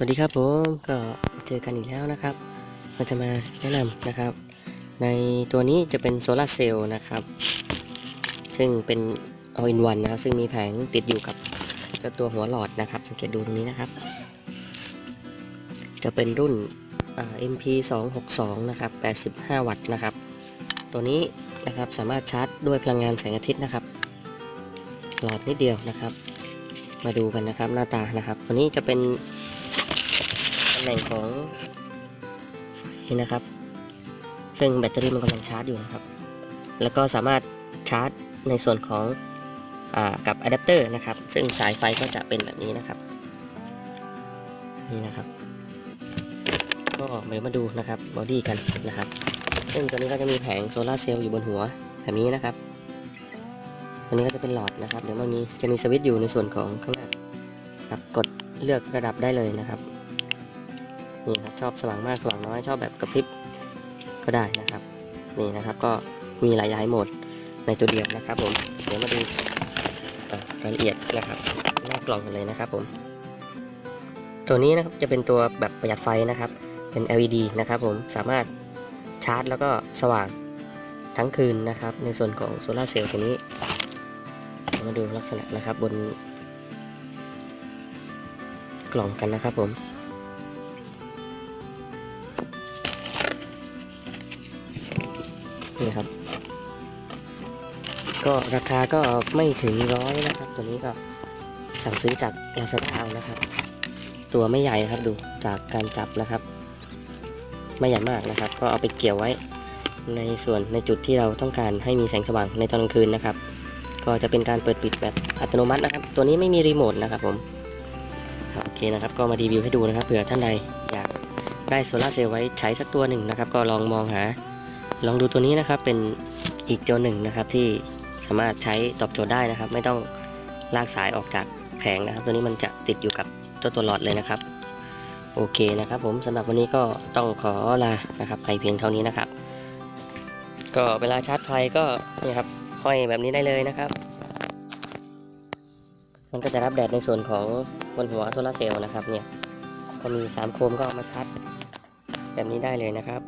วัสดีครับผมก็เจอกันอีกแล้วนะครับเราจะมาแนะนำนะครับ ในตัวนี้จะเป็นโซลาเซลล์นะครับ ซึ่งเป็น all in one นะครับซึ่งมีแผงติดอยู่กับตัวหัวหลอดนะครับ สังเกตดูตรงนี้นะครับ จะเป็นรุ่น MP 2 6 2นะครับ 85 วัตต์นะครับ ตัวนี้นะครับสามารถชาร์จด้วยพลังงานแสงอาทิตย์นะครับ หลอดนิดเดียวนะครับ มาดูกันนะครับหน้าตานะครับ ตัวนี้จะเป็นำแหน่งของไฟนะครับ ซึ่งแบตเตอรี่มันกำลังชาร์จอยู่นะครับ แล้วก็สามารถชาร์จในส่วนของอกับอะแดปเตอร์นะครับ ซึ่งสายไฟก็จะเป็นแบบนี้นะครับ นี่นะครับ ก็เดี๋ยวมาดูนะครับบอดี้กันนะครับ ซึ่งตัวนี้ก็จะมีแผงโซลาเซลล์อยู่บนหัวแบบนี้นะครับตัวนี้ก็จะเป็นหลอดนะครับ เดี๋ยวมันมีจะมีสวิตช์อยู่ในส่วนของข้างหน้าครับกดเลือกระดับได้เลยนะครับ นี่ครับชอบสว่างมากสว่างน้อยชอบแบบกระพริบก็ได้นะครับ นี่นะครับก็มีหลายๆโหมดในตัวเดียวนะครับผมเดี๋ยวมาดูรายละเอียดนะครับหน้ากล่องกันเลยนะครับผมตัวนี้นะครับจะเป็นตัวแบบประหยัดไฟนะครับ เป็น LED นะครับผมสามารถชาร์จแล้วก็สว่างทั้งคืนนะครับ ในส่วนของโซลาเซลล์ตัวนี้ มาดูลักษณะนะครับบนกล่องกันนะครับผม นี่ครับ ก็ราคาก็ไม่ถึงร้อยนะครับ ตัวนี้ก็สั่งซื้อจาก Lazada เอานะครับ ตัวไม่ใหญ่นะครับดูจากการจับนะครับ ไม่ใหญ่มากนะครับ ก็เอาไปเกี่ยวไว้ในส่วนในจุดที่เราต้องการให้มีแสงสว่างในตอนกลางคืนนะครับ ก็จะเป็นการเปิดปิดแบบอัตโนมัตินะครับ ตัวนี้ไม่มีรีโมทนะครับผมโอเคนะครับ ก็มารีวิวให้ดูนะครับเผื่อท่านใดอยากได้โซลาเซลล์ไว้ใช้สักตัวหนึ่งนะครับ ก็ลองมองหา ลองดูตัวนี้นะครับเป็นอีกตัวหนึ่งนะครับที่สามารถใช้ตอบโจทย์ได้นะครับ ไม่ต้องลากสายออกจากแผงนะครับ ตัวนี้มันจะติดอยู่กับตัวตัวหลอดเลยนะครับ โอเคนะครับผมสำหรับวันนี้ก็ต้องขอลานะครับไปเพียงเท่านี้นะครับ ก็เวลาชาร์จไฟก็นี่ครับห้อยแบบนี้ได้เลยนะครับ มันก็จะรับแดดในส่วนของบนหัวโซลาเซลล์นะครับเนี่ยก็มี3โคมก็เอามาชาร์จแบบนี้ได้เลยนะครับ